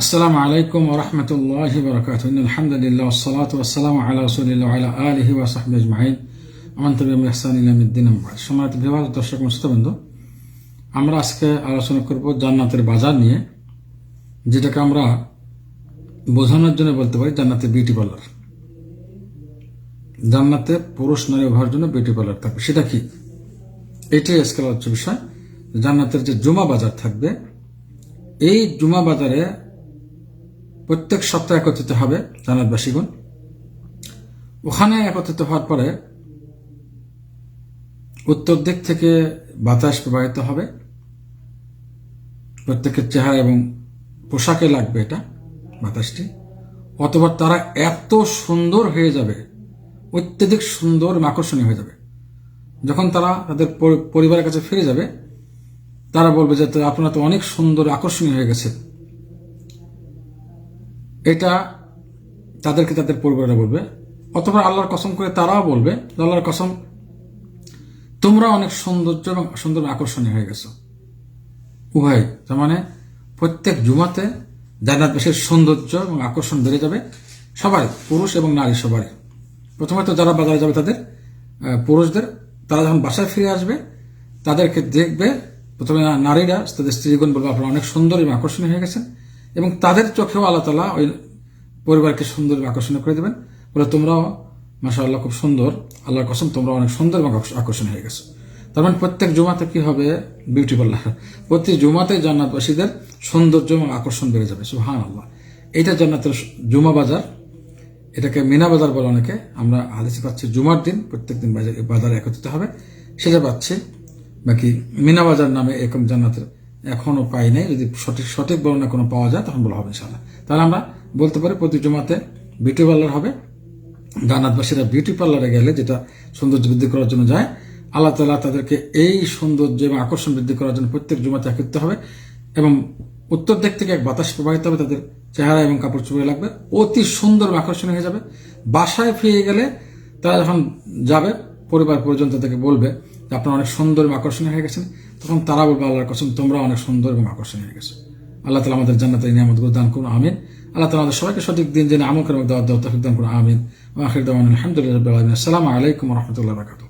আসসালামু আলাইকুম ওরহমতুল্লাহ বরকাত আলহামদুলিল্লাহ সালাত ওসালাম আল্লাহ রসুলিল্লাহ আল্লাহ আলহি ওয়াসাহব আজমাইন। আমন্তবী মেহসান ইলামুদ্দিন সম্মানিত বিভাগ দর্শক মস্তবৃন্দ আমরা আজকে আলোচনা করব জান্নাতের বাজার নিয়ে, যেটাকে আমরা বোঝানোর জন্য বলতে পারি জান্নাতের বিউটি পার্লার জান্নাতে পুরুষ নারী হওয়ার জন্য বিউটি পার্লার থাকবে। সেটা কি? এটাই আজকে আলোচ্য বিষয়। জান্নাতের যে জুমা বাজার থাকবে, এই জুমা বাজারে প্রত্যেক সপ্তাহে একত্রিত হবে জান্নাতবাসীগণ ওখানে একত্রিত হওয়ার পরে উত্তর দিক থেকে বাতাস প্রবাহিত হবে। প্রত্যেকের চেহারা এবং পোশাকে লাগবে এটা, বাতাসটি। অথবা তারা এত সুন্দর হয়ে যাবে, অত্যধিক সুন্দর এবং আকর্ষণীয় হয়ে যাবে। যখন তারা তাদের পরিবারের কাছে ফিরে যাবে, তারা বলবে যে আপনারা তো অনেক সুন্দর, আকর্ষণীয় হয়ে গেছে এটা তাদেরকে তাদের পরিবাররা বলবে। অথবা আল্লাহর কসম করে তারাও বলবে আল্লাহর কসম, তোমরা অনেক সৌন্দর্য এবং সুন্দর আকর্ষণীয় হয়ে গেছো। উভয় তার মানে প্রত্যেক জুমাতে জান্নাতবাসীর সৌন্দর্য এবং আকর্ষণ বেড়ে যাবে সবাই, পুরুষ এবং নারী সবারই। প্রথমত যারা বাজারে যাবে তাদের পুরুষদের, তারা যখন বাসায় ফিরে আসবে, তাদেরকে দেখবে। প্রথমে নারীরা, তাদের স্ত্রীগণ বলবে, আপনারা অনেক সুন্দর এবং আকর্ষণীয় হয়ে গেছেন। এবং তাদের চোখেও আল্লাহ তালা ওই পরিবারকে সুন্দর আকর্ষণ করে দেবেন। বলে তোমরাও মাসা আল্লাহ খুব সুন্দর। আল্লাহর কসম তোমরা অনেক সুন্দর এবং আকর্ষ- আকর্ষণীয় হয়ে গেছো। তার মানে প্রত্যেক জুমাতে কি হবে? বিউটি পার্লার প্রতি জুমাতে জান্নাতবাসীদের সৌন্দর্য এবং আকর্ষণ বেড়ে যাবে। সুহান আল্লাহ এইটা জান্নাতের জুমা বাজার। এটাকে মিনা বাজার বলে অনেকে। আমরা হাদিসে পাচ্ছি জুমার দিন, প্রত্যেক দিন বাজারে একত্রিত হবে। সেটা পাচ্ছি। বাকি মিনা বাজার নামে এরকম জান্নাতের এখনও পাই নাই যদি সঠিক সঠিক বর্ণনা কোনো পাওয়া যায়, তখন বলা হবে ইনশাআল্লাহ। তাহলে আমরা বলতে পারি প্রতি জমাতে বিউটি পার্লার হবে। জান্নাতবাসীরা বিউটি পার্লারে গেলে যেটা সৌন্দর্য বৃদ্ধি করার জন্য যায়, আল্লাহ তালা তাদেরকে এই সৌন্দর্য এবং আকর্ষণ বৃদ্ধি করার জন্য প্রত্যেক জমাতে একত্রিত হবে এবং উত্তর দিক থেকে এক বাতাস প্রবাহিত হবে, তাদের চেহারা এবং কাপড় চোপড়ে লাগবে, অতি সুন্দর আকর্ষণীয় হয়ে যাবে। বাসায় ফিরে গেলে তারা যখন যাবে, পরিবার পরিজন তাদেরকে বলবে আপনারা অনেক সুন্দর এবং আকর্ষণীয় হয়ে গেছেন। তখন তারা বলবে, আল্লাহর কসম তোমরা অনেক সুন্দর এবং আকর্ষণীয় হয়ে গেছো। আল্লাহ তালা আমাদের জান্নাতের নিয়ামতগুলো দান করুন, আমিন। আল্লাহ তালা আমাদের সবাইকে সঠিক দিন জেনে আমল করে দাওয়াত তফিক দান করুন, আমিন। আখির দাওয়ান আলহামদুলিল্লাহ আসসালামু আলাইকুম রহমতুল্লাহ বাকাত